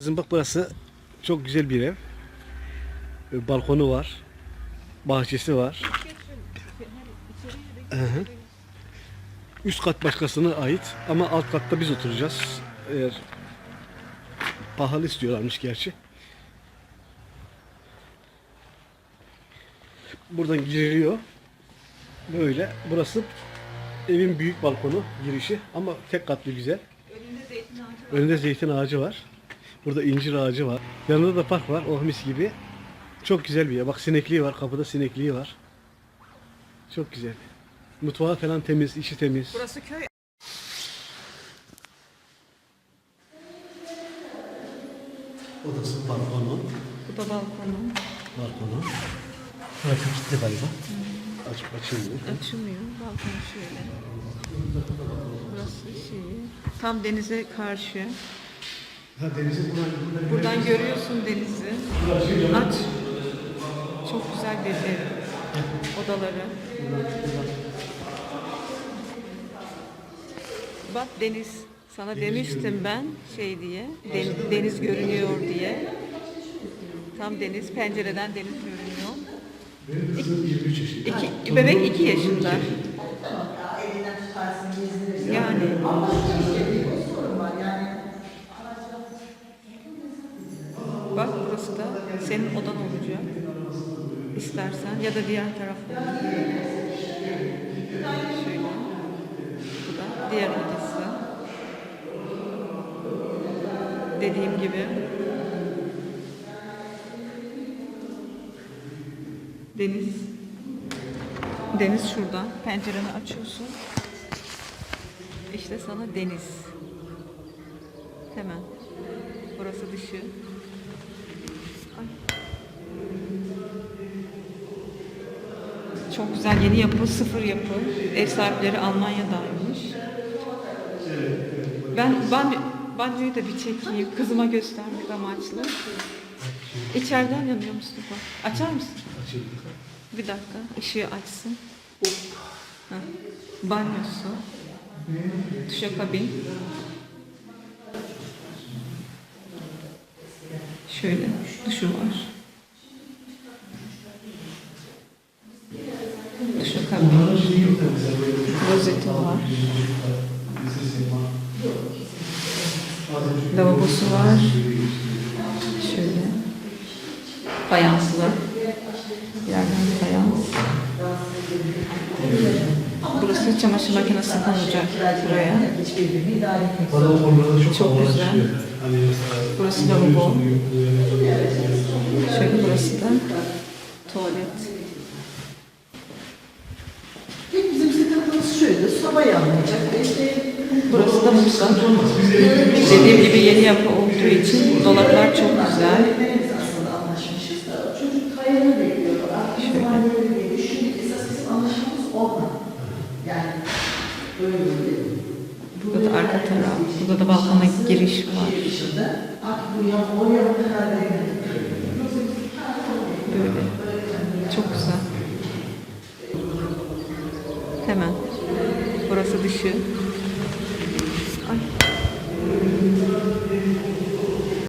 Bizim bak burası çok güzel bir ev. Ee, Balkonu var. Bahçesi var. Hı hı. Üst kat başkasına ait ama alt katta biz oturacağız. Eğer pahalı istiyorlarmış gerçi. Buradan giriliyor. Böyle. Burası evin büyük balkonu girişi ama tek katlı güzel. Önünde zeytin ağacı var. Burada incir ağacı var. Yanında da park var. Oh mis gibi. Çok güzel bir yer. Bak sinekliği var. Kapıda sinekliği var. Çok güzel. Mutfağı falan temiz, içi temiz. Burası köy. Odası balkonu. Bu da balkonu. Balkonu. Burası kilitli galiba. Aç, açılmıyor. Açılmıyor. Balkonu şöyle. Burası şey. Tam denize karşı. Ha denizi buradan, Buradan görüyorsun denizi. Aç. Çok güzel bir ev. Odaları. Bak deniz. Sana demiştim ben şey diye. den- deniz görünüyor diye. Tam deniz. Pencereden deniz görünüyor. İki, bebek iki yaşında. Yani bak burası da senin odan olacak. İstersen ya da diğer taraf olur. Şöyle. Bu da diğer odası. Dediğim gibi deniz deniz şurada. Pencereni açıyorsun. İşte sana deniz. Hemen. Burası dışı. Çok güzel yeni yapı, sıfır yapı. Ev sahipleri Almanya'daymış. Ben banyo, banyoyu da bir çekeyim. Kızıma göstermek amaçlı. İçeriden yanıyor Mustafa. Açar mısın? Bir dakika. ışığı açsın. Heh. Banyosu. Duşakabin. Şöyle duşu var. Duşakabin. Rozeti var. Lavabosu var. Şöyle. Fayanslı. Yerden fayans. Burası çamaşır makinesi konulacak buraya. Çok güzel. Burası lavabo. Şöyle burası da tuvalet. Bizim şuydu, soba yanmayacak. İşte Burası da mutfak. Dediğim gibi yeni yapı olduğu için dolaplar çok güzel. Burada da arka taraf. Burada da balkona giriş var. Böyle. Çok güzel. Hemen. Burası dışı.